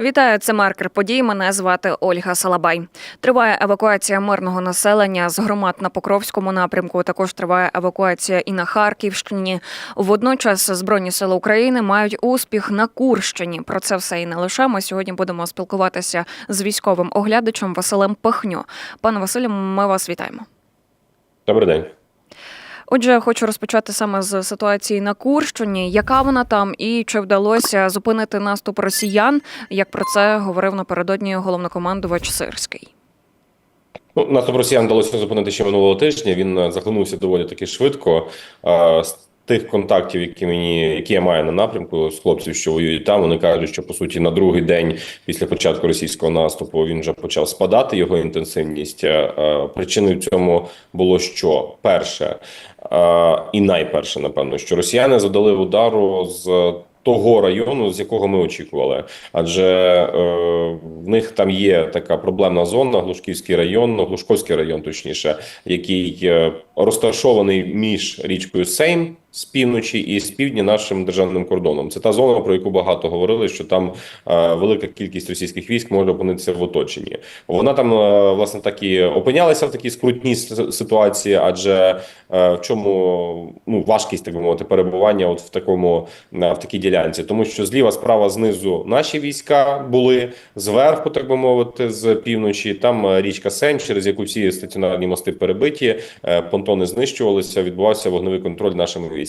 Вітаю, це маркер подій. Мене звати Ольга Салабай. Триває евакуація мирного населення з громад на Покровському напрямку. Також триває евакуація і на Харківщині. Водночас Збройні сили України мають успіх на Курщині. Про це все і не лише. Ми сьогодні будемо спілкуватися з військовим оглядачем Василем Пихню. Пане Василю, ми вас вітаємо. Добрий день. Отже, хочу розпочати саме з ситуації на Курщині. Яка вона там і чи вдалося зупинити наступ росіян? Як про це говорив напередодні головнокомандувач Сирський? Ну, наступ росіян вдалося зупинити ще минулого тижня. Він е, захлинувся доволі таки швидко. Тих контактів, які мені які я маю на напрямку з хлопців, що воюють там, вони кажуть, що по суті на другий день після початку російського наступу він вже почав спадати його інтенсивність. Е, е, Причиною цьому було що перше е, і найперше, напевно, що росіяни задали удару з. Того району, з якого ми очікували, адже е, в них там є така проблемна зона, Глушківський район, ну, Глушковський район, точніше, який е, розташований між річкою Сейм з півночі і з півдня нашим державним кордоном. Це та зона, про яку багато говорили, що там е, велика кількість російських військ може опинитися в оточенні. Вона там е, власне так і опинялася в такій скрутній ситуації, адже е, в чому ну важкість так би мовити перебування, от в такому е, в такій ділянці, тому що зліва, справа, знизу наші війська були зверху, так би мовити, з півночі. Там е, річка Сень, через яку всі стаціонарні мости перебиті, е, понтони знищувалися. Відбувався вогневий контроль нашими військами.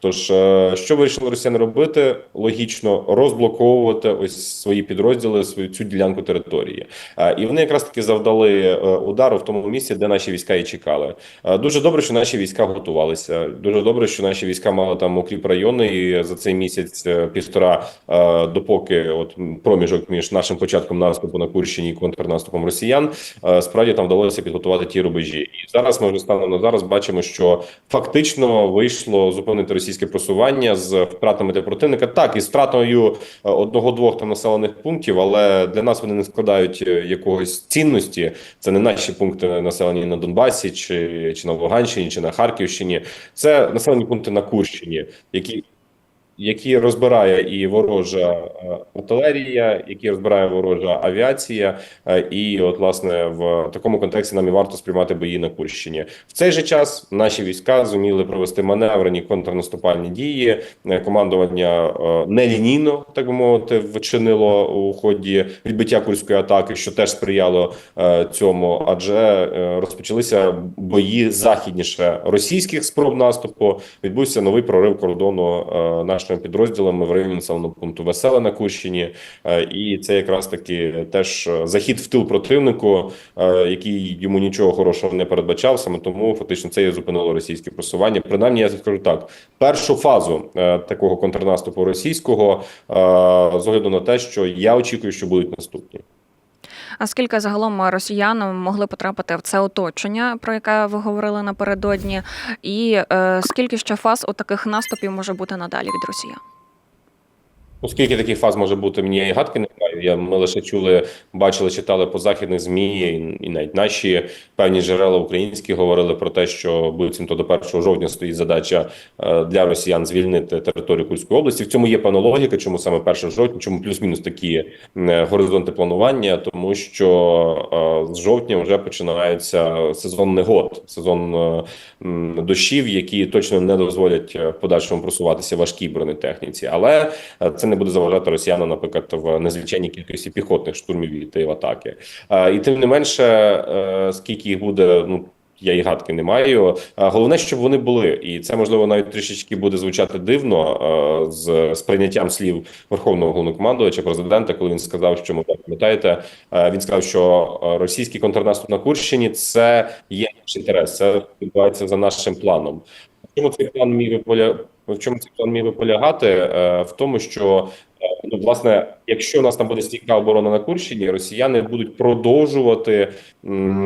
Тож, е, що вирішили росіяни робити? Логічно розблоковувати ось свої підрозділи, свою цю ділянку території. Е, І вони якраз таки завдали е, удару в тому місці, де наші війська і чекали. Дуже добре, що наші війська готувалися. Дуже добре, що наші війська мали там укріп райони, і за цей місяць півтора, допоки от проміжок між нашим початком наступу на Курщині і контрнаступом росіян, справді там вдалося підготувати ті рубежі. І зараз ми вже станом на зараз бачимо, що фактично вийшло зупинити російське просування з втратами для противника. Так, і з втратою е, одного-двох там населених пунктів, але для нас вони не складають е, якогось цінності. Це не наші пункти населені на Донбасі, чи, чи на Луганщині, чи на Харківщині. Це населені пункти на Курщині, які. Які розбирає і ворожа е, артилерія, які розбирає ворожа авіація, е, і от власне в такому контексті нам і варто сприймати бої на Курщині. В цей же час наші війська зуміли провести маневрені контрнаступальні дії. Е, Командування нелінійно, так би мовити, вчинило у ході відбиття курської атаки, що теж сприяло цьому, адже розпочалися бої західніше російських спроб наступу. Відбувся новий прорив кордону е, нашими підрозділами в районі населеного пункту Веселе на Курщині, Е, і це якраз таки теж е, захід в тил противнику, е, який йому нічого хорошого не передбачав. Саме тому фактично це і зупинило російське просування. Принаймні, я скажу так: першу фазу такого контрнаступу російського з огляду на те, що я очікую, що будуть наступні. А скільки загалом росіян могли потрапити в це оточення, про яке ви говорили напередодні, і е, скільки ще фаз у таких наступів може бути надалі від росіян? Оскільки таких фаз може бути, мені і гадки не маю. Я ми лише чули, бачили, читали по західних змі, і, навіть наші певні джерела українські говорили про те, що буцімто до 1 жовтня стоїть задача е, для росіян звільнити територію Курської області. В цьому є певна логіка, чому саме 1 жовтня, чому плюс-мінус такі е, горизонти планування, тому що е, з жовтня вже починається сезон негод, сезон дощів, які точно не дозволять в подальшому просуватися важкій бронетехніці, але це не буде заважати росіянам, наприклад, в незвичайній кількості піхотних штурмів і атаки. І тим не менше, е, скільки їх буде, ну. Я і гадки не маю. Головне, щоб вони були, і це можливо навіть трішечки буде звучати дивно е, з сприйняттям слів верховного головнокомандувача, президента, коли він сказав, що мовляв, пам'ятаєте, е, він сказав, що російський контрнаступ на Курщині це є наш інтерес, це відбувається за нашим планом. Чому цей план міг в чому цей план міг полягати? В тому, що ну, власне, якщо у нас там буде стійка оборона на Курщині, росіяни будуть продовжувати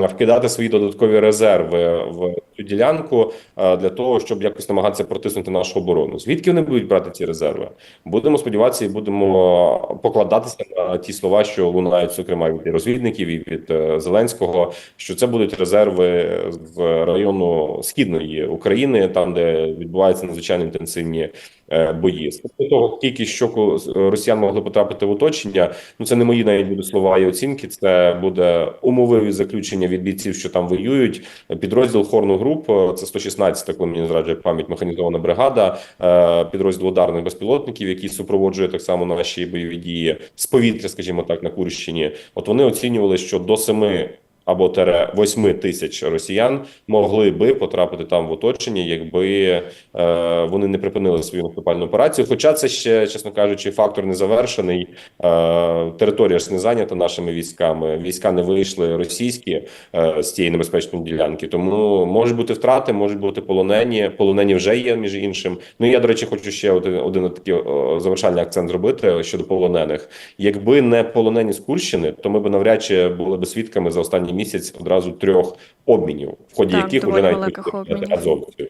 вкидати свої додаткові резерви в цю ділянку е, для того, щоб якось намагатися протиснути нашу оборону. Звідки вони будуть брати ці резерви? Будемо сподіватися і будемо покладатися на ті слова, що лунають, зокрема від розвідників і від е, Зеленського, що це будуть резерви з району східної України, там де відбуваються надзвичайно інтенсивні бої. З приводу того, скільки щоку росіян могли потрапити в оточення, ну це не мої навіть слова і оцінки. Це буде умовиві заключення від бійців, що там воюють. Підрозділ Хорну груп це 116, коли мені зраджує пам'ять механізована бригада, е, підрозділ ударних безпілотників, який супроводжує так само наші бойові дії з повітря, скажімо так, на Курщині. От вони оцінювали, що до 7 або тере 8 тисяч росіян могли би потрапити там в оточення, якби е, вони не припинили свою наступальну операцію. Хоча це ще, чесно кажучи, фактор не завершений. Е, територія ж не зайнята нашими військами. Війська не вийшли російські е, з цієї небезпечної ділянки. Тому можуть бути втрати, можуть бути полонені. Полонені вже є між іншим. Ну я до речі, хочу ще один, один такий завершальний акцент зробити щодо полонених. Якби не полонені з Курщини, то ми б навряд чи були б свідками за останній місяць одразу трьох обмінів, в ході Так, яких уже вже навіть азовців.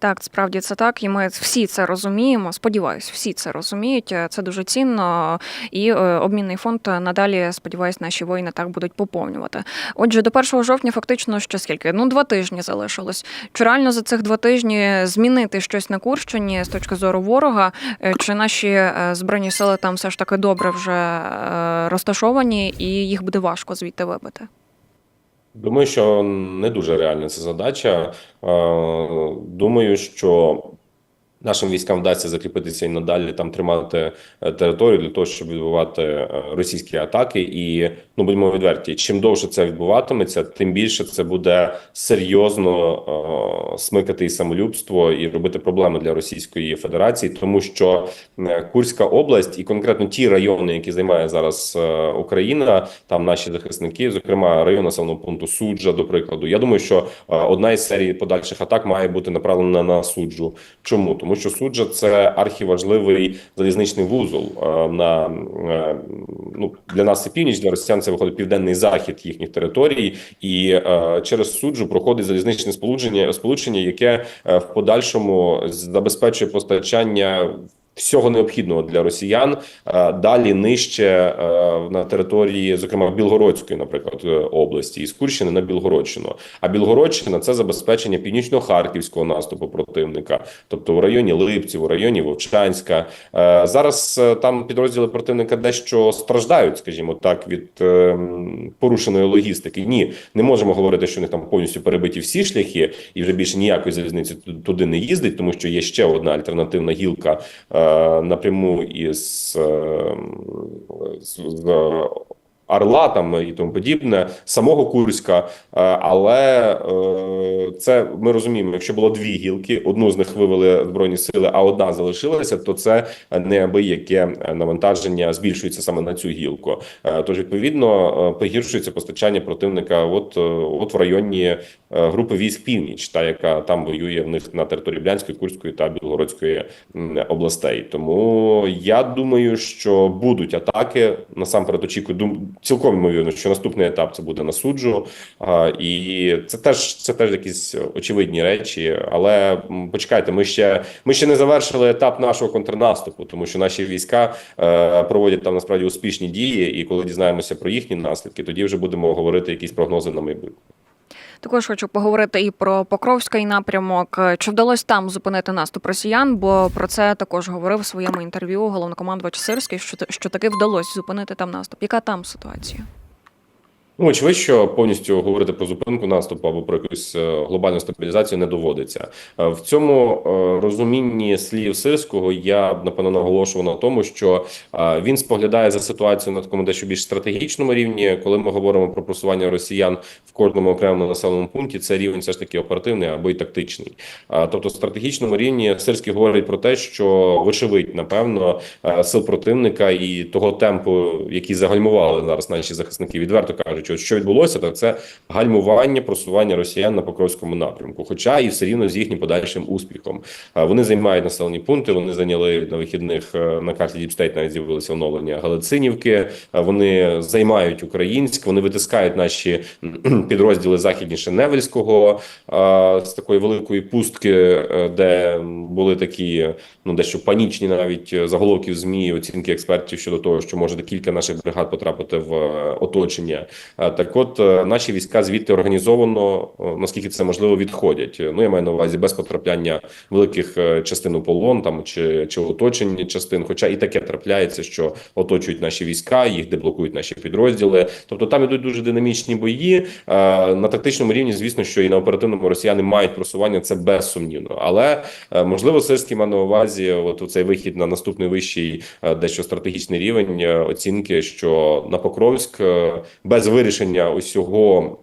Так, справді це так, і ми всі це розуміємо. Сподіваюсь, всі це розуміють. Е, Це дуже цінно, і е, обмінний фонд надалі, сподіваюсь, наші воїни так будуть поповнювати. Отже, до 1 жовтня фактично ще скільки? Ну, два тижні залишилось. Чи реально за цих два тижні змінити щось на Курщині з точки зору ворога? Е, Чи наші е, збройні сили там все ж таки добре вже е, розташовані, і їх буде важко звідти вибити? Думаю, що не дуже реальна ця задача. Е, Думаю, що нашим військам вдасться закріпитися і надалі там тримати е, територію для того, щоб відбувати е, російські атаки. І ну будемо відверті, чим довше це відбуватиметься, тим більше це буде серйозно е, смикати і самолюбство і робити проблеми для Російської Федерації, тому що е, Курська область і конкретно ті райони, які займає зараз Україна, там наші захисники, зокрема район населеного пункту Суджа, до прикладу. Я думаю, що одна із серій подальших атак має бути направлена на суджу. Чому тому, що суджа це архіважливий залізничний вузол е, на е, ну для нас це північ, для росіян це виходить південний захід їхніх територій, і е, через суджу проходить залізничне сполучення, сполучення, яке в подальшому забезпечує постачання. Всього необхідного для росіян е, далі нижче е, на території, зокрема Білгородської, наприклад, е, області із Курщини на Білгородщину. А Білгородщина це забезпечення північно-харківського наступу противника, тобто в районі Липців, у районі Вовчанська. Зараз там підрозділи противника дещо страждають, скажімо так, від порушеної логістики. Ні, не можемо говорити, що них там повністю перебиті всі шляхи, і вже більше ніякої залізниці туди не їздить, тому що є ще одна альтернативна гілка напряму із е, з, з Орла там і тому подібне, самого Курська. Е, Але е, це ми розуміємо, якщо було дві гілки, одну з них вивели збройні сили, а одна залишилася, то це неабияке навантаження збільшується саме на цю гілку. Е, Тож відповідно погіршується постачання противника. От от в районі групи військ північ, та яка там воює в них на території Брянської, Курської та Білгородської областей. Тому я думаю, що будуть атаки. Насамперед очікую, цілком ймовірно, що наступний етап це буде на суджу. І це теж це теж якісь очевидні речі. Але почекайте, ми ще ми ще не завершили етап нашого контрнаступу, тому що наші війська е, проводять там насправді успішні дії. І коли дізнаємося про їхні наслідки, тоді вже будемо говорити якісь прогнози на майбутнє. Також хочу поговорити і про Покровський напрямок. Чи вдалося там зупинити наступ росіян? Бо про це також говорив у своєму інтерв'ю головнокомандувач Сирський, що, що таки вдалося зупинити там наступ. Яка там ситуація? Ну, очевидь, що повністю говорити про зупинку наступу або про якусь е, глобальну стабілізацію не доводиться. Е, В цьому е, розумінні слів сирського я б напевно наголошував на тому, що він споглядає за ситуацією на такому дещо більш стратегічному рівні. Коли ми говоримо про просування росіян в кожному окремому населеному пункті, це рівень все ж таки оперативний або й тактичний. Е, Тобто, в стратегічному рівні сирський говорить про те, що вочевидь, напевно, сил противника і того темпу, який загальмували зараз наші захисники, відверто кажучи, що відбулося, так це гальмування просування росіян на Покровському напрямку. Хоча і все рівно з їхнім подальшим успіхом. Вони займають населені пункти. Вони зайняли на вихідних е, на карті Діпстейт навіть з'явилося оновлення Галицинівки. Вони займають Українськ, вони витискають наші підрозділи західніше Невельського з такої великої пустки, е, де були такі ну дещо панічні навіть заголовки в змі, оцінки експертів щодо того, що може кілька наших бригад потрапити в е, оточення. Е, Так, от наші війська звідти організовано, наскільки це можливо, відходять. Ну я маю на увазі без потрапляння великих частин у полон там чи, чи оточення частин. Хоча і таке трапляється, що оточують наші війська, їх деблокують наші підрозділи. Тобто там ідуть дуже динамічні бої. Е, На тактичному рівні, звісно, що і на оперативному росіяни мають просування, це безсумнівно. Але е, можливо, Сирський має на увазі, от у цей вихід на наступний вищий, е, дещо стратегічний рівень оцінки, що на Покровськ без вирішення усього.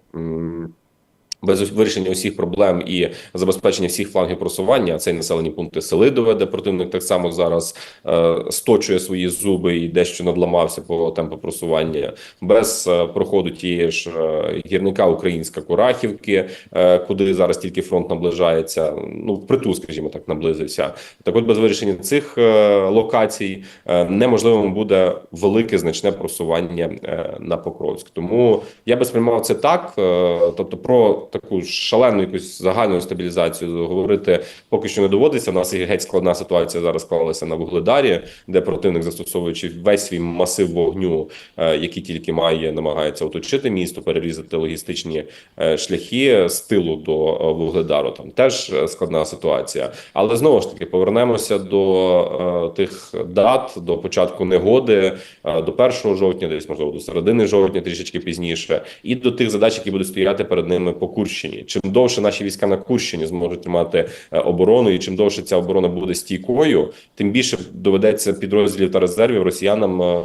Без вирішення усіх проблем і забезпечення всіх флангів просування, а це й населені пункти Селидове, де противник так само зараз е, сточує свої зуби і дещо надламався по темпу просування, без е, проходу тієї ж е, гірника Українська Курахівки, е, куди зараз тільки фронт наближається. Ну впритул, скажімо так, наблизився. Так, от без вирішення цих е, локацій е, неможливим буде велике значне просування е, на Покровськ. Тому я би сприймав це так. е, Тобто, про таку шалену якусь загальну стабілізацію говорити поки що не доводиться. У нас і геть складна ситуація зараз склалася на Вугледарі, де противник, застосовуючи весь свій масив вогню, е, який тільки має, намагається оточити місто, перерізати логістичні е, шляхи з тилу до е, Вугледару. Там теж складна ситуація. Але знову ж таки повернемося до тих дат, до початку негоди, до 1 жовтня, десь можливо до середини жовтня, трішечки пізніше, і до тих задач, які будуть стояти перед ними по Курщині. Чим довше наші війська на Курщині зможуть тримати е, оборону, і чим довше ця оборона буде стійкою, тим більше доведеться підрозділів та резервів росіянам е,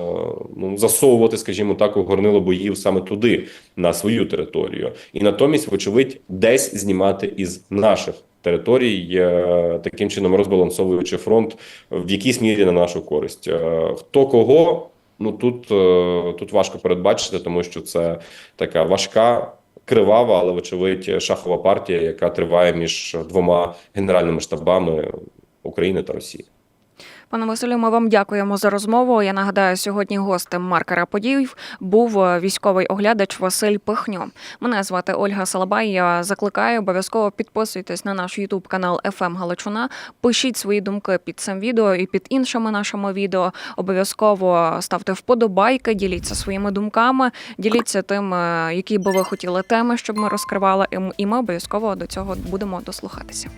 ну засовувати, скажімо так, у горнило боїв саме туди, на свою територію, і натомість, вочевидь, десь знімати із наших. Територій е, таким чином розбалансовуючи фронт в якійсь мірі на нашу користь. Хто кого? Ну тут, тут важко передбачити, тому що це така важка, кривава, але вочевидь шахова партія, яка триває між двома генеральними штабами України та Росії. Пане Василю, ми вам дякуємо за розмову. Я нагадаю, сьогодні гостем маркера подій був е, військовий оглядач Василь Пихньо. Мене звати Ольга Салабай. Я закликаю обов'язково підписуйтесь на наш Ютуб канал «ФМ Галичина. Пишіть свої думки під цим відео і під іншими нашими відео. Обов'язково ставте вподобайки, діліться своїми думками, діліться тим, е, які би ви хотіли теми, щоб ми розкривали. І ми обов'язково до цього будемо дослухатися.